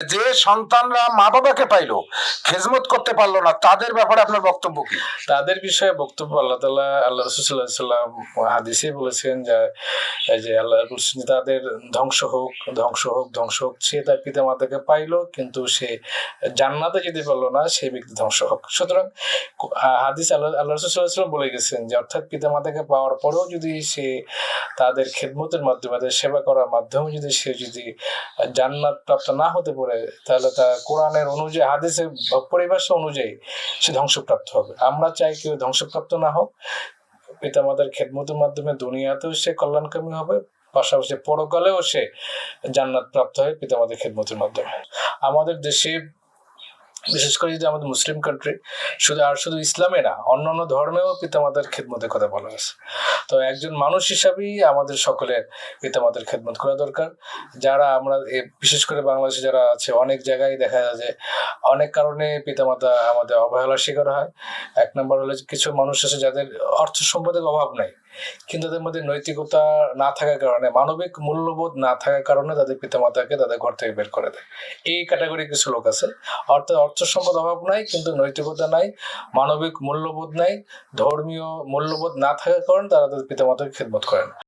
যে সন্তানরা মা বাবাকে পাইলো, খেজমত করতে পারল না, তাদের ব্যাপারে আপনার বক্তব্য কি? তাদের বিষয়ে বক্তব্য আল্লাহ তালা আল্লাহ রসুল্লাহ সাল্লাম হাদিসে বলেছেন যে যে আল্লাহ তাদের ধ্বংস হোক ধ্বংস হোক ধ্বংস হোক, সে তার পিতা মাতাকে পাইলো, কিন্তু সে জান্নাতে যেতে পারল না সেই ব্যক্তি ধ্বংস হোক। সুতরাং হাদিস আল্লাহ আল্লাহ রসুল্লাহ সাল্লাম বলে গেছেন যে, অর্থাৎ পিতা মাতাকে পাওয়ার পরেও যদি সে তাদের খেদমতের মাধ্যমে, তাদের সেবা করার মাধ্যমে যদি সে যদি জান্নাত প্রাপ্ত না হতে পারে তাহলে তা কোরআনের অনুযায়ী হাদিসের পরিভাষা অনুযায়ী সে ধ্বংসপ্রাপ্ত হবে। আমরা চাই কেউ ধ্বংসপ্রাপ্ত না হোক। পিতামাতার খেদমতের মাধ্যমে দুনিয়াতেও সে কল্যাণকামী হবে, পাশাপাশি পরকালেও সে জান্নাত প্রাপ্ত হয় পিতামাতার খেদমতের মাধ্যমে। আমাদের দেশে বিশেষ করে যদি আমাদের মুসলিম কান্ট্রি শুধু আর শুধু ইসলামে না অন্যান্য ধর্মেও পিতামাতার খেদমতের কথা বলা আছে তো একজন মানুষ হিসাবেই আমাদের সকলের পিতামাতার খেদমত করা দরকার। যারা আমরা বিশেষ করে বাংলাদেশে যারা আছে, অনেক জায়গায় দেখা যায় যে অনেক কারণে পিতামাতা আমাদের অবহেলার শিকার হয়। এক নম্বর হলো কিছু মানুষ আছে যাদের অর্থ সম্পদের অভাব নাই। কিন্তু তাদের মধ্যে নৈতিকতা না থাকার কারণে, মানবিক মূল্যবোধ না থাকার কারণে তাদের পিতামাতাকে তাদের ঘর থেকে বের করে দেয়। এই ক্যাটাগরি কিছু লোক আছে। অর্থাৎ অর্থ সম্পদ অভাব নাই, কিন্তু নৈতিকতা নাই, মানবিক মূল্যবোধ নাই, ধর্মীয় মূল্যবোধ না থাকার কারণে তারা তাদের পিতামাতাকে খেদমত করে না